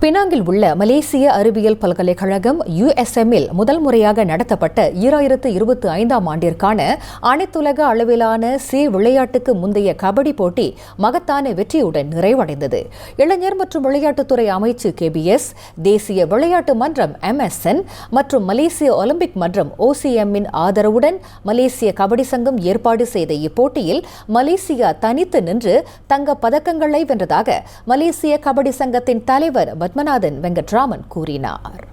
பினாங்கில் உள்ள மலேசிய அறிவியல் பல்கலைக்கழகம் யுஎஸ்எம்மில் முதல் முறையாக நடத்தப்பட்ட ஈராயிரத்து இருபத்தி ஐந்தாம் ஆண்டிற்கான அனைத்துலக அளவிலான சி விளையாட்டுக்கு முந்தைய கபடி போட்டி மகத்தான வெற்றியுடன் நிறைவடைந்தது. இளைஞர் மற்றும் விளையாட்டுத்துறை அமைச்சு கேபிஎஸ் தேசிய விளையாட்டு மன்றம் எம்எஸ்என் மற்றும் மலேசிய ஒலிம்பிக் மன்றம் ஓசிஎம்மின் ஆதரவுடன் மலேசிய கபடி சங்கம் ஏற்பாடு செய்த இப்போட்டியில் மலேசியா தனித்து நின்று தங்க பதக்கங்களை வென்றதாக மலேசிய கபடி சங்கத்தின் தலைவர் பத்மநாதன் வெங்கட்ராமன் கூறினார்.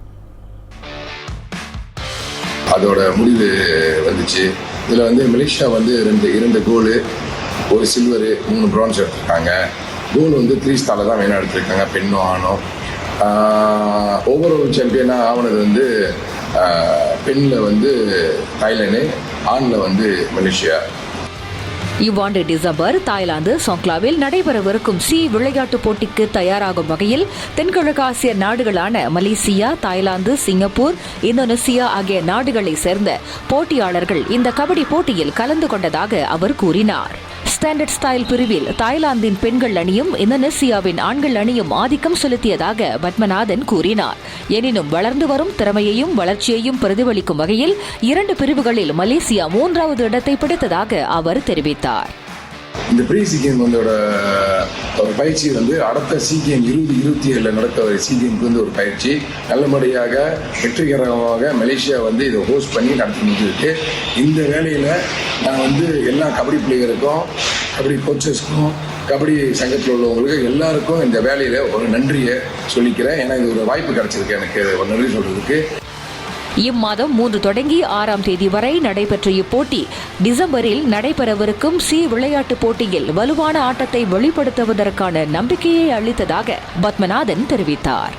அதோட முடிவு வந்துச்சு. இதில் வந்து மலேசியா வந்து ரெண்டு இரண்டு கோலு ஒரு சில்வரு மூணு பிரான்ஸ் எடுத்திருக்காங்க. கோல் வந்து த்ரீ ஸ்டாரில் தான் வேணும் எடுத்திருக்காங்க பெண்ணும் ஆணும் ஓவரால் சாம்பியனாக ஆனது வந்து பெண்ணில் வந்து தாய்லாண்டு ஆணில் வந்து மலேசியா. இவ்வாண்டு டிசம்பர் தாய்லாந்து சோங்லாவில் நடைபெறவிருக்கும் சி விளையாட்டுப் போட்டிக்கு தயாராகும் வகையில் தென்கிழக்கு ஆசிய நாடுகளான மலேசியா தாய்லாந்து சிங்கப்பூர் இந்தோனேசியா ஆகிய நாடுகளைச் சேர்ந்த போட்டியாளர்கள் இந்த கபடி போட்டியில் கலந்து கொண்டதாக அவர் கூறினார். ஸ்டாண்டர்ட் ஸ்டைல் பிரிவில் தாய்லாந்தின் பெண்கள் அணியும் இந்தோனேசியாவின் ஆண்கள் அணியும் ஆதிக்கம் செலுத்தியதாக பத்மநாதன் கூறினார். எனினும் வளர்ந்து வரும் திறமையையும் வளர்ச்சியையும் பிரதிபலிக்கும் வகையில் இரண்டு பிரிவுகளில் மலேசியா மூன்றாவது இடத்தை பிடித்ததாக அவர் தெரிவித்தார். இந்த ப்ரீ கேம் வந்தோட ஒரு பயிற்சி வந்து அடுத்த சீக்கியம் இருபது இருபத்தி ஏழில் நடக்க ஒரு சி வந்து ஒரு பயிற்சி. நல்லபடியாக வெற்றிகரமாக மலேசியா வந்து இதை ஹோஸ்ட் பண்ணி நடத்தி முடிஞ்சிருக்கு இந்த வேலையில் நான் வந்து எல்லா கபடி பிளேயருக்கும் கபடி கோச்சஸ்க்கும் கபடி சங்கத்தில் உள்ளவங்களுக்கு எல்லாருக்கும் இந்த வேலையில் ஒரு நன்றியை சொல்லிக்கிறேன். ஏன்னா இது ஒரு வாய்ப்பு கிடைச்சிருக்கு எனக்கு. ஒரு நன்றி சொல்கிறதுக்கு இம்மாதம் மூன்று தொடங்கி ஆறாம் தேதி வரை நடைபெற்ற இப்போட்டி டிசம்பரில் நடைபெறவிருக்கும் சி விளையாட்டுப் போட்டியில் வலுவான ஆட்டத்தை வெளிப்படுத்துவதற்கான நம்பிக்கையை அளித்ததாக பத்மநாதன் தெரிவித்தார்.